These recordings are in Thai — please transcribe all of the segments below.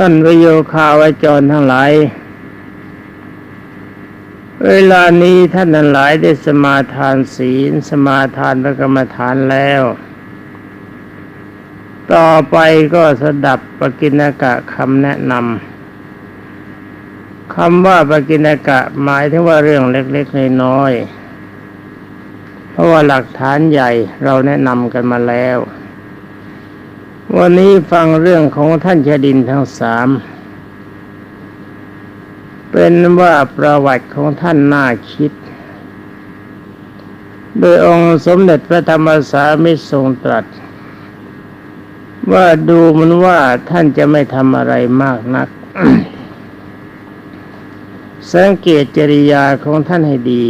ท่านประโยคาวจรทั้งหลาย เวลานี้ท่านทั้งหลายได้สมาทานศีล สมาทานพระกรรมฐานแล้ว ต่อไปก็สดับปกิณกะคำแนะนำคำว่าปกิณกะหมายถึงว่าเรื่องเล็กๆน้อยๆเพราะว่าหลักฐานใหญ่เราแนะนำกันมาแล้ว วันนี้ฟังเรื่องของท่านชดินทั้งสาม เป็นว่าประวัติของท่านน่าคิด โดยองค์สมเด็จพระธรรมสามิทรงตรัส ว่าดูมันว่าท่านจะไม่ทำอะไรมากนัก สังเกตจริยาของท่านให้ดี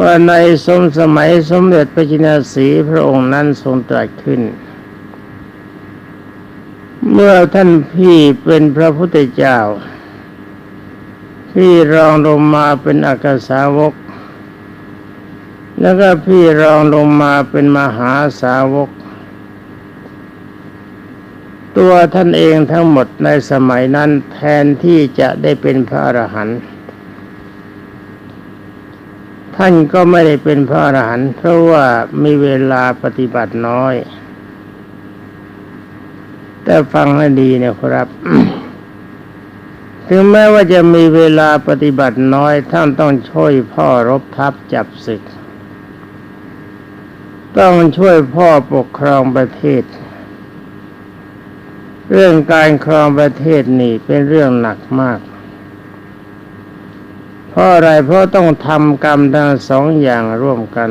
ว่าในสมสมัยสมเด็จพระจินสีพระองค์นั้นทรงตรัสขึ้น เมื่อท่านพี่เป็นพระพุทธเจ้าพี่รองลงมาเป็นอักษาวก แล้วก็พี่รองลงมาเป็นมหาสาวก ตัวท่านเองทั้งหมดในสมัยนั้นแทนที่จะได้เป็นพระอรหันต์ ท่านก็ไม่ได้เป็นพระอรหันต์เพราะว่ามีเวลาปฏิบัติน้อย แต่ฟังให้ดีนะครับ ถึงแม้ว่าจะมีเวลาปฏิบัติน้อย ท่านต้องช่วยพ่อรบทัพจับศึก ต้องช่วยพ่อปกครองประเทศ เรื่องการครองประเทศนี่เป็นเรื่องหนักมาก เพราะอะไรเพราะต้องทำกรรมทั้งสองอย่างร่วมกัน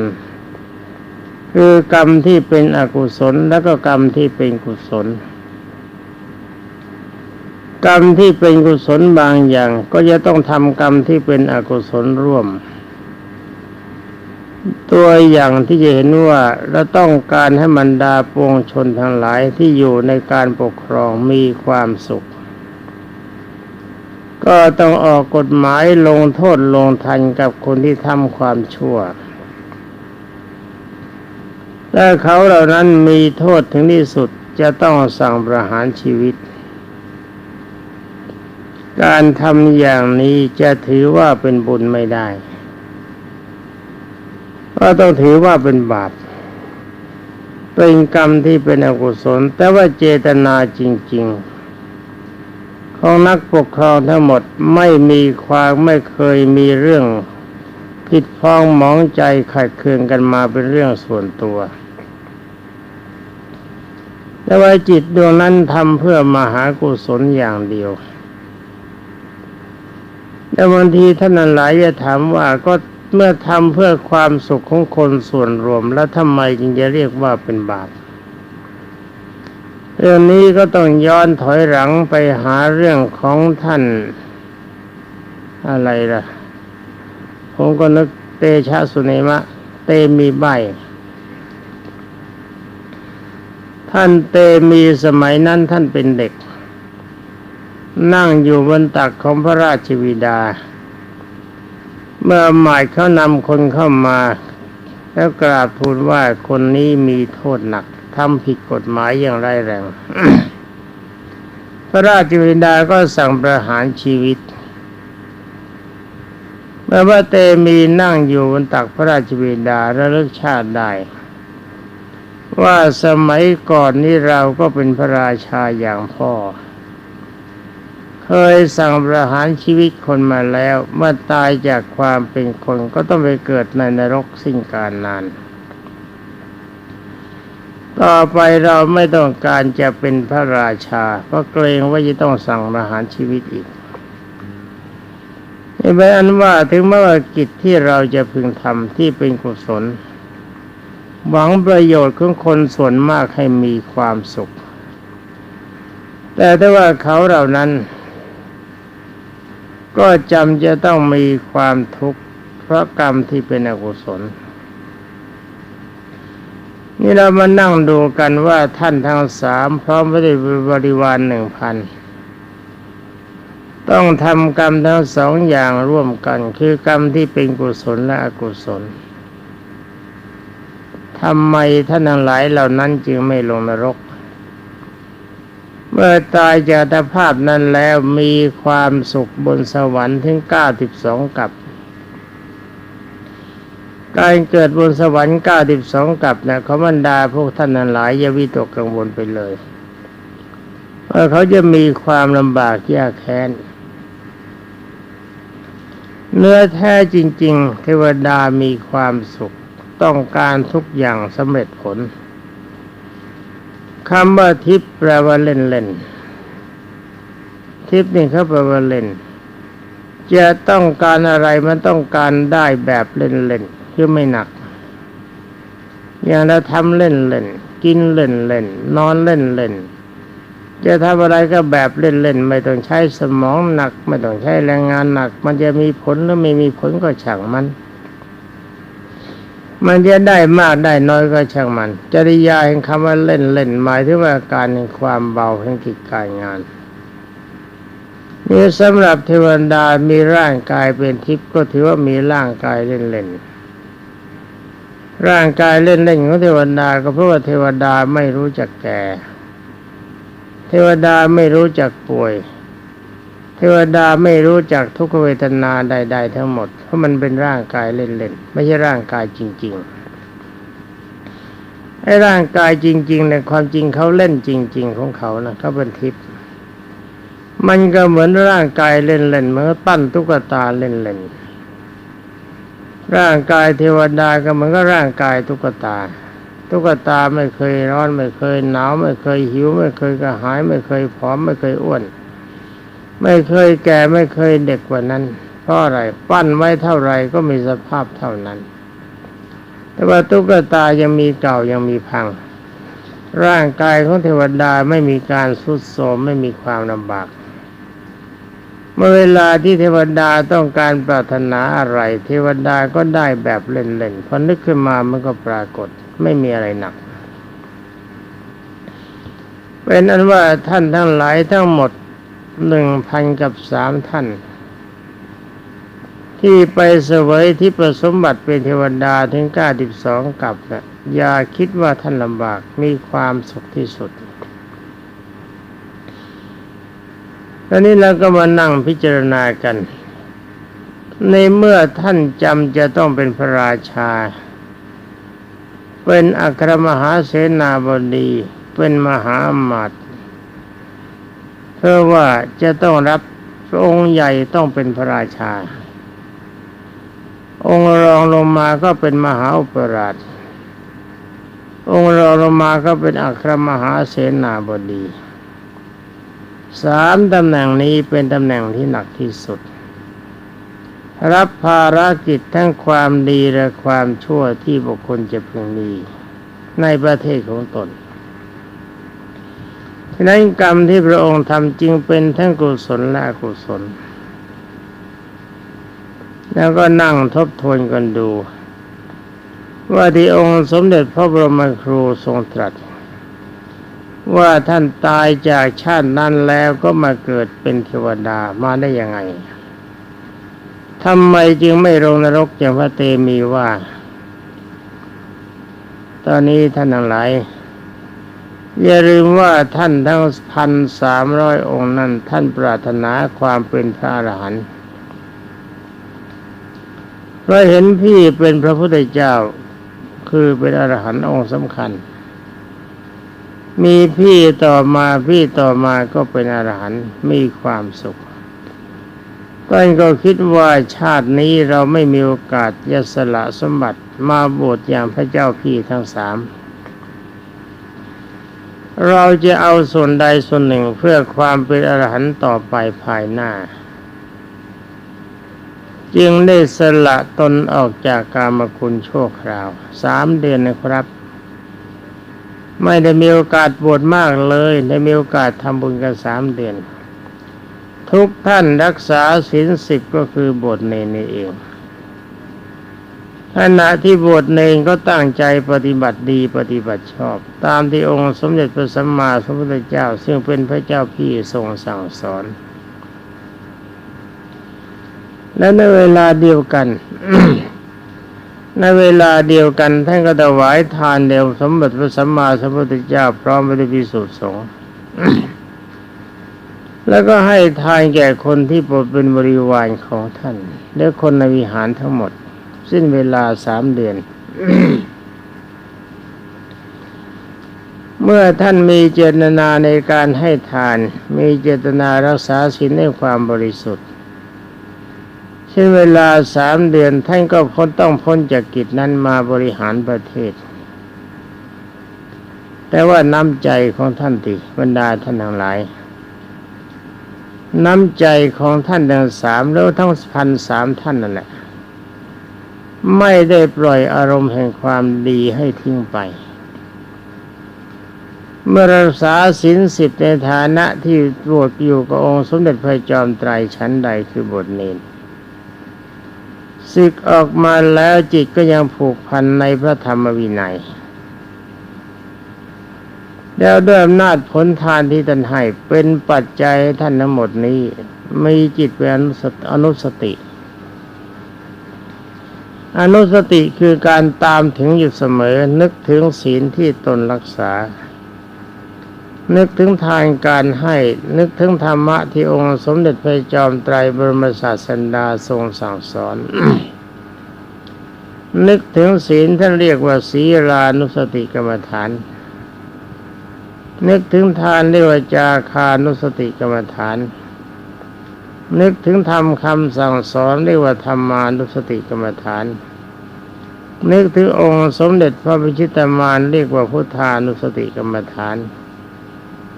คือกรรมที่เป็นอกุศลแล้วก็กรรมที่เป็นกุศล กรรมที่เป็นกุศลบางอย่าง ก็จะต้องทำกรรมที่เป็นอกุศลร่วม ตัวอย่างที่จะเห็นว่าเราต้องการให้มันดาปวงชนทั้งหลายที่อยู่ในการปกครองมีความสุข ก็ต้องออกกฎหมายลงโทษลงทันกับคนที่ทำความชั่วถ้าเขาเหล่านั้นมีโทษถึงที่สุดจะต้องสั่งประหารชีวิต การทำอย่างนี้จะถือว่าเป็นบุญไม่ได้ ก็ต้องถือว่าเป็นบาป เป็นกรรมที่เป็นอกุศล แต่ว่าเจตนาจริง ๆ ของนักปกครองทั้งหมดไม่มีความไม่เคยมีเรื่องผิดพ้องหมองใจขัดเคืองกันมาเป็นเรื่องส่วนตัว แต่ว่าจิตดวงนั้นทำเพื่อมหากุศลอย่างเดียว แต่บางทีท่านหลายจะถามว่าก็เมื่อทำเพื่อความสุขของคนส่วนรวมแล้วทำไมจึงจะเรียกว่าเป็นบาป เรื่องนี้ก็ต้องย้อนถอยหลังไปหาเรื่องของท่านอะไรล่ะ ผมก็นึกเตชะสุเนมะ เตมีใบ ท่านเตมีสมัยนั้นท่านเป็นเด็ก นั่งอยู่บนตักของพระราชวิดา เมื่อหมายเขานำคนเข้ามา แล้วกราบทูลว่าคนนี้มีโทษหนัก ทำผิดกฎหมายอย่างร้ายแรง พระราชวิดาก็สั่งประหารชีวิต เมื่อว่าเตมีนั่งอยู่บนตักพระราชวิดาระลึกชาติได้ ว่าสมัยก่อนนี้เราก็เป็นพระราชาอย่างพ่อ เคยสั่งประหารชีวิตคนมาแล้ว เมื่อตายจากความเป็นคนก็ต้องไปเกิดในนรกสิ้นกาลนาน ต่อไปเราไม่ต้องการจะเป็นพระราชา เพราะเกรงว่าจะต้องสั่งประหารชีวิตอีกนี่เป็นอันว่าถึงแม้ว่ากิจที่เราจะพึงทำที่เป็นกุศล หวังประโยชน์ของคนส่วนมากให้มีความสุข แต่ถ้าว่าเขาเหล่านั้น ก็จำจะต้องมีความทุกข์เพราะกรรมที่เป็นอกุศล นี่เรามานั่งดูกันว่าท่านทั้งสามพร้อมไปด้วยบริวารหนึ่งพันต้องทำกรรมทั้งสองอย่างร่วมกัน คือกรรมที่เป็นกุศลและอกุศลทำไมท่านทั้งหลายเหล่านั้นจึงไม่ลงนรก เมื่อตายจากภาพนั้นแล้วมีความสุขบนสวรรค์ถึงเก้าสิบสองกับ การเกิดบนสวรรค์เก้าสิบสองกับนะเขาบรรดาพวกท่านนั้นหลายอย่าวิตกกังวลไปเลยว่าเขาจะมีความลำบากยากแค้นเนื้อแท้จริง ๆ เทวดามีความสุขต้องการทุกอย่างสำเร็จผลคำว่าทิพย์แปลว่าเล่นเล่นๆทิพย์นี่เขาแปลว่าเล่น จะต้องการอะไรมันต้องการได้แบบเล่นเล่นๆ คือไม่หนัก อย่างเราทำเล่นเล่นกินเล่นเล่นนอนเล่นเล่นจะทำอะไรก็แบบเล่นเล่นๆไม่ต้องใช้สมองหนัก ไม่ต้องใช้แรงงานหนัก มันจะมีผลหรือไม่มีผลก็ช่างมัน มันจะได้มากได้น้อยก็ช่างมัน จริยาแห่งคำว่าเล่นเล่นหมายถึงว่าการแห่งความเบาแห่งกิจการงานนี่สำหรับเทวดามีร่างกายเป็นทิพย์ก็ถือว่ามีร่างกายเล่นเล่นๆ ร่างกายเล่นเล่นของเทวดาก็เพราะว่าเทวดาไม่รู้จักแก่ เทวดาไม่รู้จักป่วย เทวดาไม่รู้จักทุกขเวทนาใด ๆ ทั้งหมด เพราะมันเป็นร่างกายเล่นๆไม่ใช่ร่างกายจริง ๆ ไอ้ร่างกายจริงๆในความจริงเขาเล่นจริง ๆ ของเขานะเขาเป็นทิพย์มันก็เหมือนร่างกายเล่นๆเหมือนปั้นตุ๊กตาเล่นๆ ร่างกายเทวดาก็เหมือนก็ร่างกายตุ๊กตา ตุ๊กตาไม่เคยร้อนไม่เคยหนาวไม่เคยหิว ไม่เคยกระหาย ไม่เคยผอมไม่เคยอ้วน ไม่เคยแก่ไม่เคยเด็กกว่านั้น เพราะอะไรปั้นไว้เท่าไรก็มีสภาพเท่านั้น แต่ว่าตุ๊กตายังมีเก่ายังมีพัง ร่างกายของเทวดาไม่มีการสุดโทมไม่มีความลำบาก เมื่อเวลาที่เทวดาต้องการปรารถนาอะไร เทวดาก็ได้แบบเล่นๆพอนึกขึ้นมามันก็ปรากฏไม่มีอะไรหนักเป็นอันว่าท่านทั้งหลายทั้งหมดหนึ่งพันกับสามท่าน ที่ไปเสวยที่ประสมบัติเป็นเทวดาถึงเก้าสิบสองกับนะอย่าคิดว่าท่านลำบากมีความสุขที่สุด ต อนนี้เราก็มานั่งพิจารณากัน ในเมื่อท่านจำจะต้องเป็นพระราชา เป็นอัครมหาเสนาบดี เป็นมหาอมาตย์เพื่อว่าจะต้องรับพระองค์ใหญ่ต้องเป็นพระราชา องค์รองลงมาก็เป็นมหาอุปราชองค์รองลงมาก็เป็นอัครมหาเสนาบดี สามตำแหน่งนี้เป็นตำแหน่งที่หนักที่สุด รับภารกิจทั้งความดีและความชั่วที่บุคคลจะพึงมีในประเทศของตนฉะนั้นกรรมที่พระองค์ทำจริงเป็นทั้งกุศลและอกุศล แล้วก็นั่งทบทวนกันดู ว่าที่องค์สมเด็จพระบรมครูทรงตรัส ว่าท่านตายจากชาตินั้นแล้วก็มาเกิดเป็นเทวดามาได้ยังไงทำไมจึงไม่ลงนรกอย่างพระเตมีว่า ตอนนี้ท่านทั้งหลายอย่าลืมว่าท่านทั้งพันสามร้อยองค์นั้น ท่านปรารถนาความเป็นพระอรหันต์เราเห็นพี่เป็นพระพุทธเจ้าคือเป็นอรหันต์องค์สำคัญ มีพี่ต่อมาพี่ต่อมาก็เป็นอรหันต์มีความสุขท่านก็คิดว่าชาตินี้เราไม่มีโอกาสยสละสมบัติมาบวชอย่างพระเจ้าพี่ทั้งสาม เราจะเอาส่วนใดส่วนหนึ่งเพื่อความเป็นอรหันต์ต่อไปภายหน้า จึงได้สละตนออกจากกามคุณชั่วคราวสามเดือนนะครับ ไม่ได้มีโอกาสบวชมากเลย ได้มีโอกาสทำบุญกันสามเดือน ทุกท่านรักษาศีลสิบก็คือบวชเนรนี่เองขณะที่บวชเนรก็ตั้งใจปฏิบัติดีปฏิบัติชอบ ตามที่องค์สมเด็จพระสัมมาสัมพุทธเจ้า ซึ่งเป็นพระเจ้าพี่ทรงสั่งสอน และในเวลาเดียวกัน ในเวลาเดียวกันท่านก็ถวายทานเดียวสมบัติพระสัมมาสัมพุทธเจ้าพร้อมไปด้วยพิสุทธิ์สงฆ์แล้วก็ให้ทานแก่คนที่เป็นบริวารของท่าน และคนในวิหารทั้งหมด สิ้นเวลาสามเดือน เมื่อท่านมีเจตนาในการให้ทาน มีเจตนารักษาศีลในความบริสุทธิ์ ช่นเวลาสามเดือนท่านก็พ้นต้องพ้นจากกิจนั้นมาบริหารประเทศ แต่ว่าน้ำใจของท่านติบรรดาท่านทั้งหลาย น้ำใจของท่านทั้งสามแล้วทั้งพันสามท่านนั่นแหละ ไม่ได้ปล่อยอารมณ์แห่งความดีให้ทิ้งไปเมื่อรักษาศีลสิบในฐานะที่บวชอยู่กับองค์สมเด็จพระจอมไตรชั้นใดคือบทเนน ศึกออกมาแล้วจิตก็ยังผูกพันในพระธรรมวินัย แล้วด้วยอำนาจผลทานที่ท่านให้เป็นปัจจัยท่านทั้งหมดนี้ มีจิตเป็นอนุสติ อนุสติคือการตามถึงอยู่เสมอนึกถึงศีลที่ตนรักษา นึกถึงทานการให้ นึกถึงธรรมะที่องค์สมเด็จพระจอมไตรบรมศาสดาทรงสั่งสอน นึกถึงศีลท่านเรียกว่าศีลานุสติกรรมฐาน นึกถึงทานเรียกว่าจาคานุสติกรรมฐาน นึกถึงธรรมคำสั่งสอนเรียกว่าธรรมานุสติกรรมฐาน นึกถึงองค์สมเด็จพระพิชิตามานเรียกว่าพุทธานุสติกรรมฐานนึ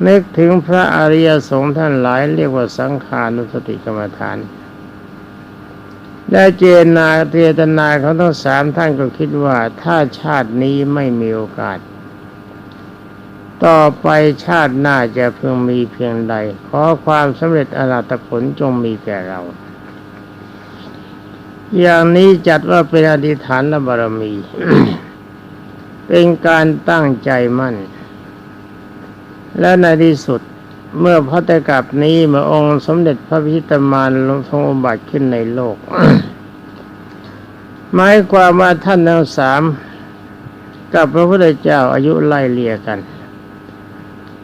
นึกถึงพระอริยสงฆ์ท่านหลายเรียกว่าสังขานุสติกรรมฐาน ได้เจนาเจตนาเขาทั้งสามท่านก็คิดว่าถ้าชาตินี้ไม่มีโอกาส ต่อไปชาติหน้าจะเพิ่งมีเพียงใด ขอความสำเร็จอรหัตผลจงมีแก่เรา อย่างนี้จัดว่าเป็นอธิษฐานบารมี เป็นการตั้งใจมั่น และในที่สุดเมื่อพระตกับนี้มื่องค์สมเด็จพระพิชิตามารลงทรงอุบัติขึ้นในโลก หมายความว่าท่านทั้งสามกับพระพุทธเจ้าอายุไล่เลี่ยกัน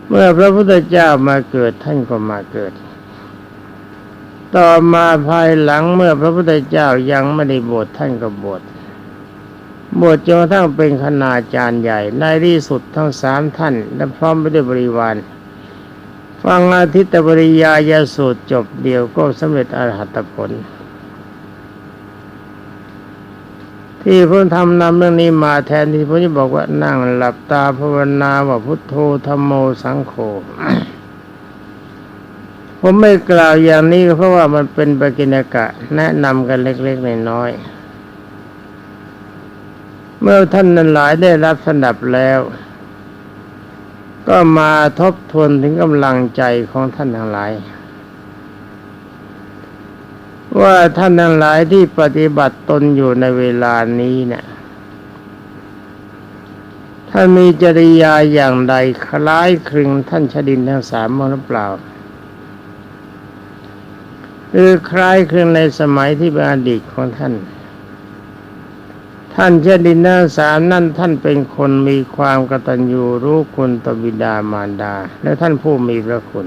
เมื่อพระพุทธเจ้ามาเกิดท่านก็มาเกิด ต่อมาภายหลังเมื่อพระพุทธเจ้ายังไม่ได้บวชท่านก็บวช บวชจนกระทั่งเป็นคณาจารย์ใหญ่ในที่สุดทั้งสามท่าน และพร้อมไปด้วยบริวารฟังอาทิตตบริยายาสูตรจบเดียวก็สำเร็จอรหัตผล ที่ผมทำนำเรื่องนี้มาแทนที่ผมจะบอกว่านั่งหลับตาภาวนาว่าพุทโธธรรมโมสังโฆผมไม่กล่าวอย่างนี้เพราะว่ามันเป็นปกิณกะ แนะนำกันเล็กๆน้อยๆ เมื่อท่านนั้นหลายได้รับสนับแล้ว ก็มาทบทวนถึงกำลังใจของท่านทั้งหลาย ว่าท่านทั้งหลายที่ปฏิบัติตนอยู่ในเวลานี้เนี่ยท่านมีจริยาอย่างใดคล้ายคลึงท่านชดินทั้งสามมั้งหรือเปล่าหรือคล้ายคลึงในสมัยที่เป็นอดีตของท่าน ท่านเชดินทั้งสามนั่นท่านเป็นคนมีความกตัญญูรู้คุณตบิดามารดา และท่านผู้มีพระคุณ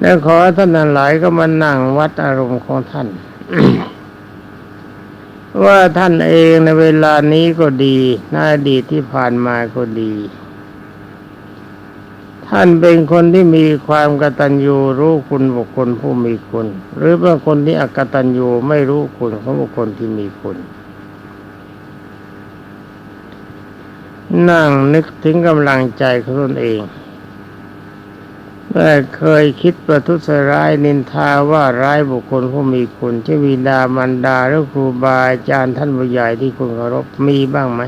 และขอท่านหลายก็มานั่งวัดอารมณ์ของท่าน ว่าท่านเองในเวลานี้ก็ดีในอดีตที่ผ่านมาก็ดี ท่านเป็นคนที่มีความกตัญญูรู้คุณบุคคลผู้มีคุณ หรือเป็นคนที่อกตัญญูไม่รู้คุณของบุคคลที่มีคุณ นั่งนึกถึงกำลังใจของตนเองเมื่อเคยคิดประทุษร้ายนินทาว่าร้ายบุคคลผู้มีคุณเช่วิดามันดาหรือครูบาอาจารย์ท่านผู้ใหญ่ที่คุณเคารพมีบ้างไหม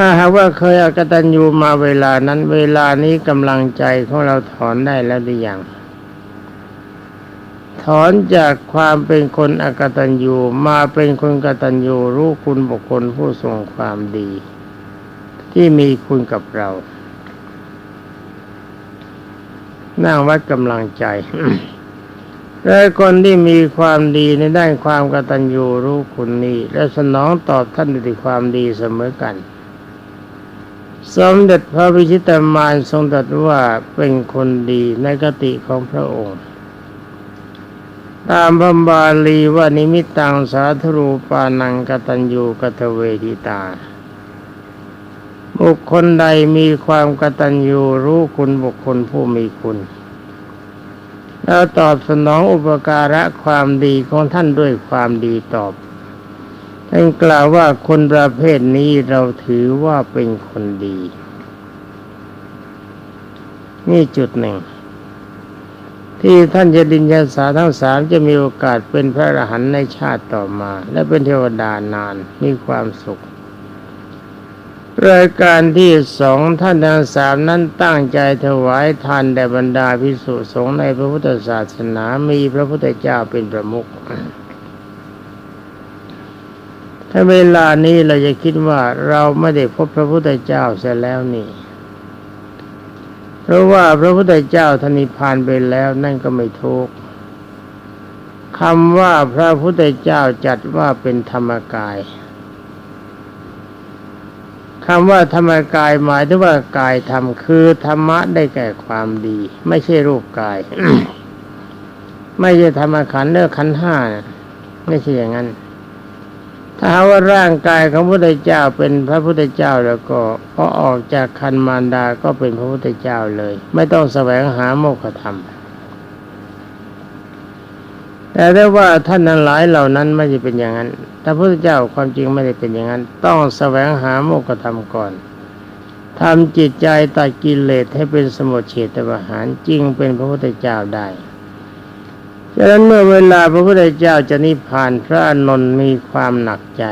ถ้าหากว่าเคยอกตัญญูมาเวลานั้นเวลานี้กำลังใจของเราถอนได้แล้วหรือยังถอนจากความเป็นคนอกตัญญูมาเป็นคนกตัญญูรู้คุณบุคคลผู้ทรงความดี ที่มีคุณกับเรานั่งวัดกำลังใจ และคนที่มีความดีในด้านความกตัญญูรู้คุณนี้ และสนองตอบท่านด้วยความดีเสมอกัน สมเด็จพระวิชิตามานทรงตรัสว่าเป็นคนดีในกติของพระองค์ ตามพระบาลีว่านิมิตตังสาธรูปานังกตัญญูกตเวทิตา บุคคลใดมีความกตัญญูรู้คุณบุคคลผู้มีคุณ แล้วตอบสนองอุปการะความดีของท่านด้วยความดีตอบ ท่านกล่าวว่าคนประเภทนี้เราถือว่าเป็นคนดี นี่จุดหนึ่ง ที่ท่านจะดินยาสาทั้งสามจะมีโอกาสเป็นพระอรหันต์ในชาติต่อมา และเป็นเทวดานานมีความสุขรายการที่สองท่านทั้งสามนั้นตั้งใจถวายทานแด่บรรดาพิสุสงฆ์ในพระพุทธศาสนามีพระพุทธเจ้าเป็นประมุข ถ้าเวลานี้เราจะคิดว่าเราไม่ได้พบพระพุทธเจ้าเสียแล้วนี่เพราะว่าพระพุทธเจ้าทนิพานไปแล้วนั่นก็ไม่ทุกข์คำว่าพระพุทธเจ้าจัดว่าเป็นธรรมกายคำว่าธรรมกายหมายถึงว่ากายธรรมคือธรรมะได้แก่ความดี ไม่ใช่รูปกาย ไม่ใช่ธรรมขันธ์เลือกขันธ์ห้าไม่ใช่อย่างนั้น ถ้าหาว่าร่างกายของพระพุทธเจ้าเป็นพระพุทธเจ้าแล้วก็พอออกจากคันมารดาก็เป็นพระพุทธเจ้าเลย ไม่ต้องแสวงหาโมกขธรรม แต่ได้ว่าท่านนั้นหลายเหล่านั้นไม่ได้เป็นอย่างนั้นแต่พระพุทธเจ้าความจริงไม่ได้เป็นอย่างนั้น ต้องแสวงหาโมกขธรรมก่อนทำจิตใจตัดกิเลสให้เป็นสมุทเฉตประหารจริงเป็นพระพุทธเจ้าได้ ฉะนั้นเมื่อเวลาพระพุทธเจ้าจะนิพพานพระอานนท์มีความหนักใจ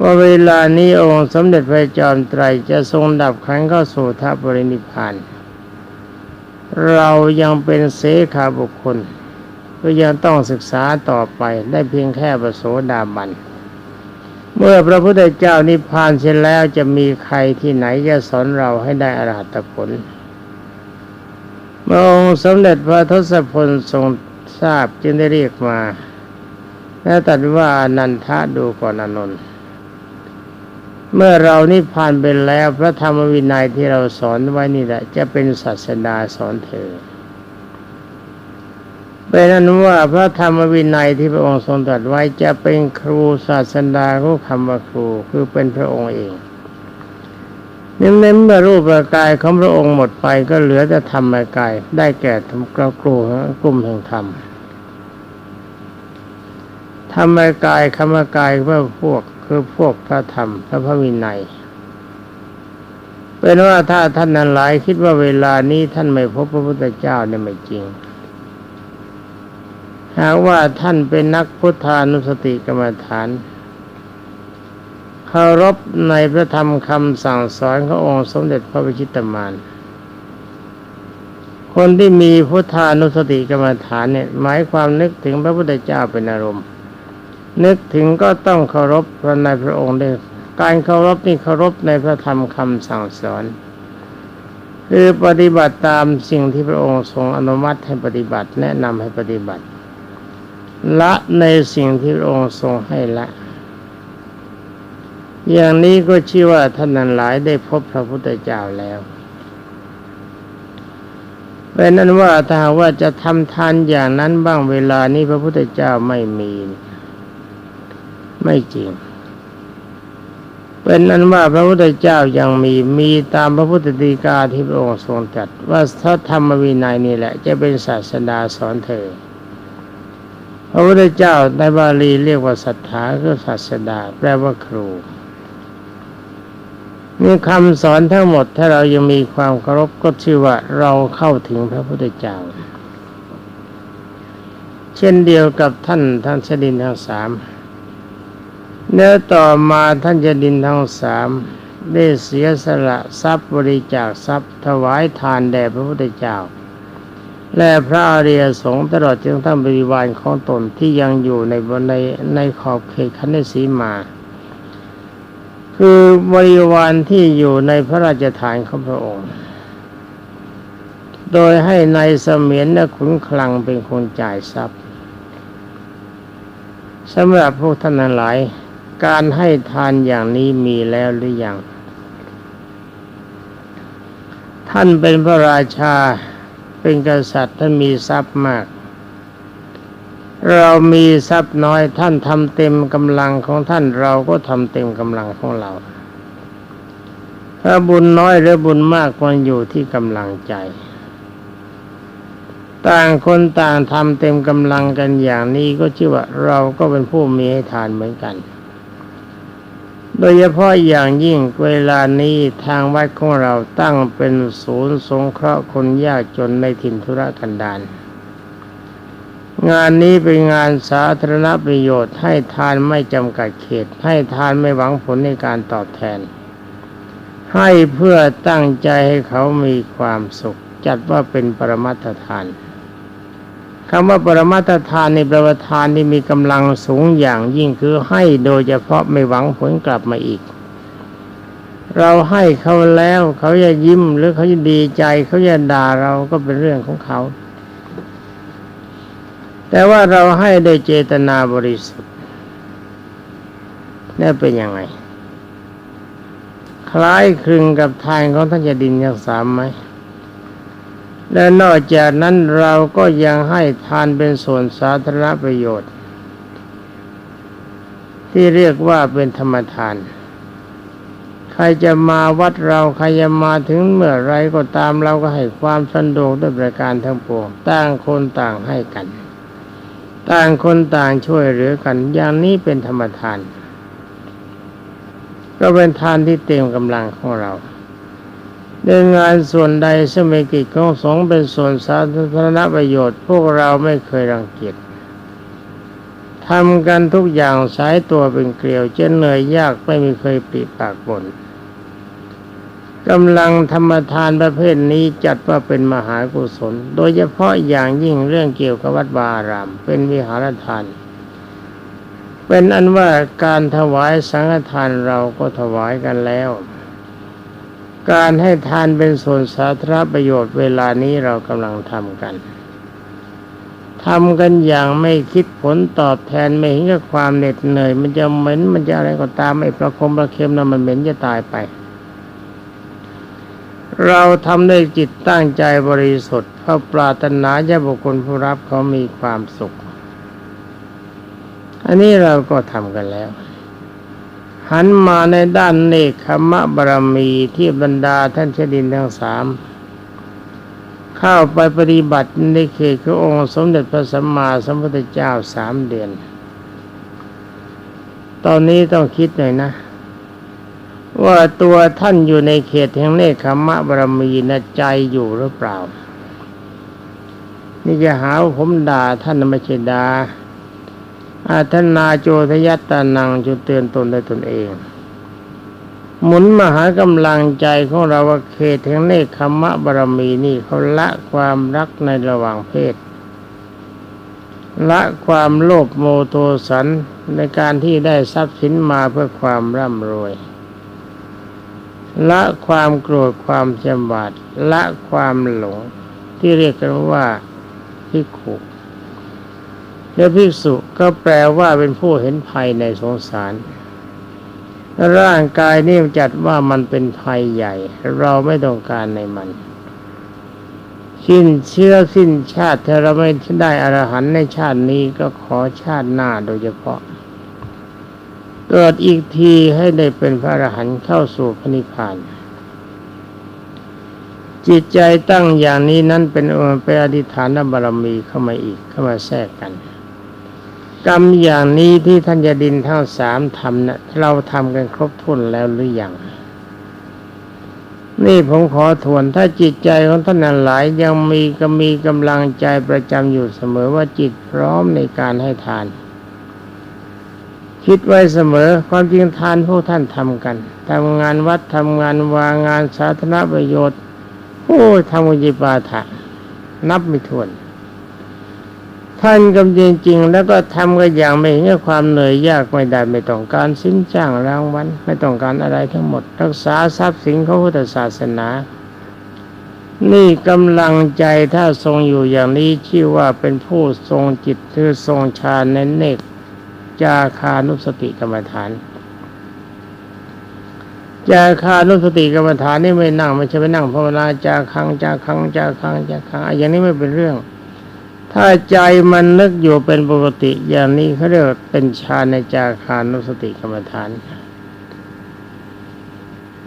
ว่าเวลานี้องค์สมเด็จพระจอมไตรจะทรงดับขันเข้าสู่ทัพบรินิพพาน เรายังเป็นเสขาบุคคลก็ยังต้องศึกษาต่อไปได้เพียงแค่ประโสดาบัน เมื่อพระพุทธเจ้านิพพานเสร็จแล้วจะมีใครที่ไหนจะสอนเราให้ได้อรหัตผล เมื่องค์สมเด็จพระทศพลทรงทราบจึงได้เรียกมา และตรัสว่านันทะดูก่อนอนนท์เมื่อเรานิพพานไปแล้วพระธรรมวินัยที่เราสอนไว้นี่แหละ จะเป็นศาสดาสอนเธอเป็นนั้นว่าพระธรรมวินัยที่พระองค์ทรงตรัสไว้จะเป็นครูศาสดาของคำว่าครูคือเป็นพระองค์เอง เน้นเมื่อรูปกายของพระองค์หมดไปก็เหลือแต่ธรรมกาย ได้แก่ธรรมกครูกลุ่มแห่งธรรมธรรมกายคำกายเพื่อพวกคือพวกพระธรรมพระพระวินัยเป็นว่าถ้าท่านนั้นหลายคิดว่าเวลานี้ท่านไม่พบพระพุทธเจ้าเนี่ยไม่จริงหากว่าท่านเป็นนักพุทธานุสติกรรมฐาน เคารพในพระธรรมคำสั่งสอนขององค์สมเด็จพระวิชิตมานคนที่มีพุทธานุสติกรรมฐานเนี่ยหมายความนึกถึงพระพุทธเจ้าเป็นอารมณ์ นึกถึงก็ต้องเคารพพระในพระองค์ด้วยการเคารพนี่เคารพในพระธรรมคำสั่งสอน คือปฏิบัติตามสิ่งที่พระองค์ทรงอนุมัติให้ปฏิบัติแนะนำให้ปฏิบัติ ละในสิ่งที่พระองค์ทรงให้ละ อย่างนี้ก็ชื่อว่าท่านนั้นหลายได้พบพระพุทธเจ้าแล้วเป็นนั้นว่าถ้าว่าจะทำทานอย่างนั้นบ้างเวลานี้พระพุทธเจ้าไม่มีไม่จริง เป็นนั้นว่าพระพุทธเจ้ายังมีมีตามพระพุทธดีกาที่พระองค์ทรงจัด ว่าถ้าธรรมวินัยนี่แหละ จะเป็นศาสดาสอนเธอ พระพุทธเจ้าในบาลีเรียกว่าศรัทธาคือศาสดาแปลว่าครู นี่คำสอนทั้งหมดถ้าเรายังมีความเคารพก็ชื่อว่าเราเข้าถึงพระพุทธเจ้า เช่นเดียวกับท่านท่านชดินทั้งสามเนื้อต่อมาท่านชดินทั้งสามได้เสียสละทรัพย์บริจาคทรัพย์ ถวายทานแด่พระพุทธเจ้า และพระอริยสงฆ์ตลอดจนทั้งบริวารของตนที่ยังอยู่ในบนในในขอบเขตคันธสีมา คือบริวารที่อยู่ในพระราชฐานของพระองค์ โดยให้ในสมียนและขุนคลังเป็นคนจ่ายทรัพย์สำหรับพวกท่านหลาย การให้ทานอย่างนี้มีแล้วหรือยัง ท่านเป็นพระราชาเป็นกษัตริย์ท่านมีทรัพย์มาก เรามีทรัพย์น้อยท่านทำเต็มกำลังของท่านเราก็ทำเต็มกำลังของเรา ถ้าบุญน้อยหรือบุญมากมันอยู่ที่กำลังใจ ต่างคนต่างทำเต็มกำลังกันอย่างนี้ก็ชื่อว่าเราก็เป็นผู้มีให้ทานเหมือนกัน โดยเฉพาะอย่างยิ่งเวลานี้ทางวัดของเราตั้งเป็นศูนย์สงเคราะห์คนยากจนในถิ่นธุรกันดาร งานนี้เป็นงานสาธารณประโยชน์ให้ทานไม่จำกัดเขต ให้ทานไม่หวังผลในการตอบแทน ให้เพื่อตั้งใจให้เขามีความสุข จัดว่าเป็นปรมัตทานคำว่าปรมัตทานในประวัติทานที่มีกำลังสูงอย่างยิ่งคือให้โดยเฉพาะไม่หวังผลกลับมาอีก เราให้เขาแล้วเขาจะยิ้มหรือเขาจะดีใจเขาจะด่าเราก็เป็นเรื่องของเขา แต่ว่าเราให้โดยเจตนาบริสุทธิ์นี่เป็นยังไง คล้ายคลึงกับทานของท่านจดินยังสามไหมและนอกจากนั้นเราก็ยังให้ทานเป็นส่วนสาธารณประโยชน์ ที่เรียกว่าเป็นธรรมทาน ใครจะมาวัดเราใครจะมาถึงเมื่อไรก็ตามเราก็ให้ความสะดวกด้วยประการทั้งปวงต่างคนต่างให้กัน ต่างคนต่างช่วยเหลือกันอย่างนี้เป็นธรรมทาน ก็เป็นทานที่เต็มกำลังของเราในงานส่วนใดสมัยกิจของสงฆ์เป็นส่วนสาธารณประโยชน์ พวกเราไม่เคยรังเกียจทำกันทุกอย่างสายตัวเป็นเกลียวเจะเหนื่อยยากไม่มีเคยปีปากบ่น กำลังธรรมทานประเภทนี้จัดว่าเป็นมหากุศล โดยเฉพาะอย่างยิ่งเรื่องเกี่ยวกับวัดวาราม เป็นวิหารทาน เป็นอันว่าการถวายสังฆทานเราก็ถวายกันแล้ว การให้ทานเป็นส่วนสาธารณประโยชน์เวลานี้เรากำลังทำกันทำกันอย่างไม่คิดผลตอบแทนไม่เห็นกับความเหน็ดเหนื่อย มันจะเหม็นมันจะอะไรก็ตามไอ้ประคมประเค็มนั้นมันเหม็นจะตายไป เราทำด้วยจิตตั้งใจบริสุทธิ์เพราะปรารถนาจะบุคคลผู้รับเขามีความสุข อันนี้เราก็ทำกันแล้ว หันมาในด้านเนคขมะบารมีที่บรรดาท่านเชดินทั้งสามเข้าไปปฏิบัติในเขตขององค์สมเด็จพระสัมมาสัมพุทธเจ้าสามเดือน ตอนนี้ต้องคิดหน่อยนะ ว่าตัวท่านอยู่ในเขตแห่งเนคขมะบารมีนะใจอยู่หรือเปล่า นี่จะหาผมด่าท่านไม่ใช่ด่าอาทนาโจทยัตตานังจนเตือนตนได้ตนเอง หมุนมหากำลังใจของเราว่าเขตแห่งเนคขมะบารมีนี่เขาละความรักในระหว่างเพศละความโลภโมโทสันในการที่ได้ทรัพย์สินมาเพื่อความร่ำรวย ละความโกรธความจำบาดละความหลง ที่เรียกกันว่าพิกขุและภิกษุก็แปลว่าเป็นผู้เห็นภัยในสงสาร ร่างกายนี่จัดว่ามันเป็นภัยใหญ่ เราไม่ต้องการในมันสิ้นเชื้อสิ้นชาติถ้าเราไม่ได้อรหันในชาตินี้ก็ขอชาติหน้าโดยเฉพาะ เกิดอีกทีให้ได้เป็นพระอรหันต์เข้าสู่พระนิพพาน จิตใจตั้งอย่างนี้นั้นเป็นเป็นอธิฐานบารมีเข้ามาอีกเข้ามาแทรกกัน กรรมอย่างนี้ที่ท่านยดินทั้งสามทำนะเราทำกันครบถ้วนแล้วหรือยังนี่ผมขอทวนถ้าจิตใจของท่านนั้นหลายยังมีก็มีกำลังใจประจำอยู่เสมอว่าจิตพร้อมในการให้ทาน คิดไว้เสมอความจริงทานพวกท่านทำกันทำงานวัดทำงานวางงานสาธารณประโยชน์โอ้ทำวิจิปาถะนับไม่ถ้วน ท่านกำจริงๆแล้วก็ทำก็อย่างไม่เห็นความเหนื่อยยากไม่ได้ไม่ต้องการสิ้นจ้างรางวัลไม่ต้องการอะไรทั้งหมด รักษาทรัพย์สินของพุทธศาสนา นี่กำลังใจถ้าทรงอยู่อย่างนี้ชื่อว่าเป็นผู้ทรงจิตคือทรงฌานในเนก จาคานุสติกรรมฐาน จาคานุสติกรรมฐานนี่ไม่นั่งไม่ใช่ไปนั่งภาวนาจาคังจาคังจาคังจาคังอย่างนี้ไม่เป็นเรื่อง ถ้าใจมันนึกอยู่เป็นปกติ อย่างนี้เขาเรียกเป็นฌานในจาคานุสติกรรมฐาน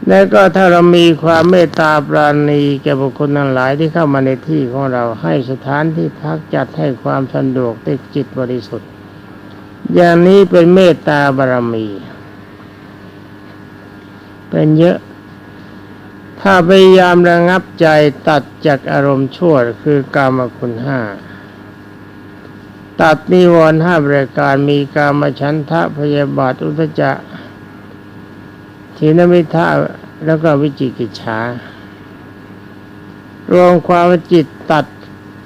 แล้วก็ถ้าเรามีความเมตตาปราณีแก่บุคคลทั้งหลายที่เข้ามาในที่ของเราให้สถานที่พักจัดให้ความสะดวกติดจิตบริสุทธิ์ อย่างนี้เป็นเมตตาบารมี เป็นเยอะ ถ้าพยายามระงับใจตัดจากอารมณ์ชั่วคือกามคุณห้า ตัดนิวรณ์ห้าประการมีกามฉันทะพยาบาทอุทจะทีนมิทะแล้วก็วิจิกิจฉารวมความจิตตัด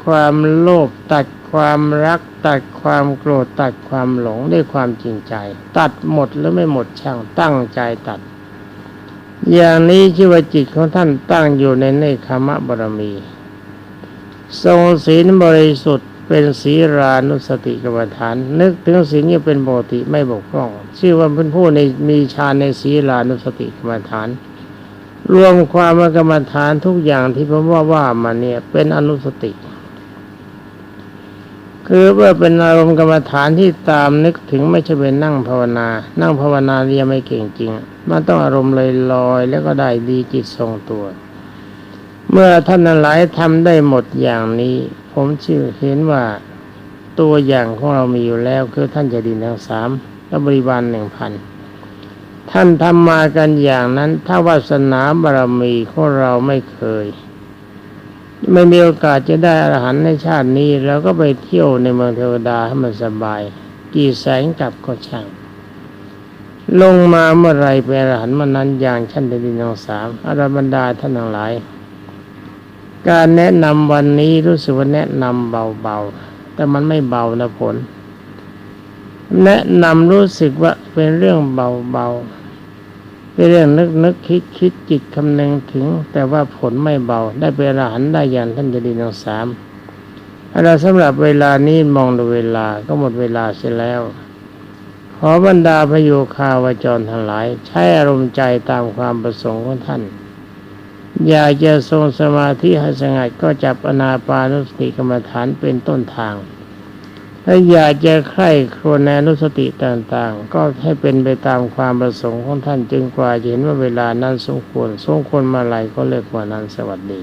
ความโลภตัด ความรักตัดความโกรธตัดความหลงด้วยความจริงใจ ตัดหมดหรือไม่หมดช่างตั้งใจตัด อย่างนี้ชื่อว่าจิตของท่านตั้งอยู่ในเนคขมะบารมี ทรงศีลบริสุทธิ์เป็นศีรานุสติกรรมฐาน นึกถึงศีลนี้เป็นปกติไม่บกพร่อง ชื่อว่าเป็นผู้ในมีฌานในศีรานุสติกรรมฐานรวมความกรรมฐานทุกอย่างที่ผมว่าว่ามาเนี่ยเป็นอนุสติ คือว่าเป็นอารมณ์กรรมฐานที่ตามนึกถึงไม่ใช่เป็นนั่งภาวนา นั่งภาวนาเรียนไม่เก่งจริง มันต้องอารมณ์ลอยลอยๆแล้วก็ได้ดีจิตทรงตัว เมื่อท่านหลายทำได้หมดอย่างนี้ ผมเชื่อเห็นว่าตัวอย่างของเรามีอยู่แล้วคือท่านจะดินทั้งสามและบริวารหนึ่งพันท่านทำมากันอย่างนั้น ถ้าวาสนาบารมีของเราไม่เคย ไม่มีโอกาสจะได้อรหันต์ในชาตินี้เราก็ไปเที่ยวในเมืองเทวดาให้มันสบาย กี่แสงกลับก็ช่าง ลงมาเมื่อไรเป็นอรหันต์มันนั้นอย่างชั้นเดดินทั้งสามอรบรรดาท่านทั้งหลาย การแนะนำวันนี้รู้สึกว่าแนะนำเบาๆ แต่มันไม่เบานะผล แนะนำรู้สึกว่าเป็นเรื่องเบาๆ เรื่องนึกนึกคิดคิดจิตคำนึงถึง แต่ว่าผลไม่เบา ได้เป็นอรหันได้ย่างท่านจะดีทั้งสามเราสำหรับเวลานี้มองดูเวลาก็หมดเวลาเสียแล้ว ขอบรรดาพโยคาวจรทั้งหลาย ใช้อารมณ์ใจตามความประสงค์ของท่าน อยากจะทรงสมาธิให้สงัดก็จับอนาปานุสติกรรมฐานเป็นต้นทาง ถ้าอยากจะใคร่ครวญในนุสติต่างๆ ก็ให้เป็นไปตามความประสงค์ของท่านจึงกว่าเห็นว่าเวลานั้นสมควรสมควรมาไหลก็เลิกว่านั้นสวัสดี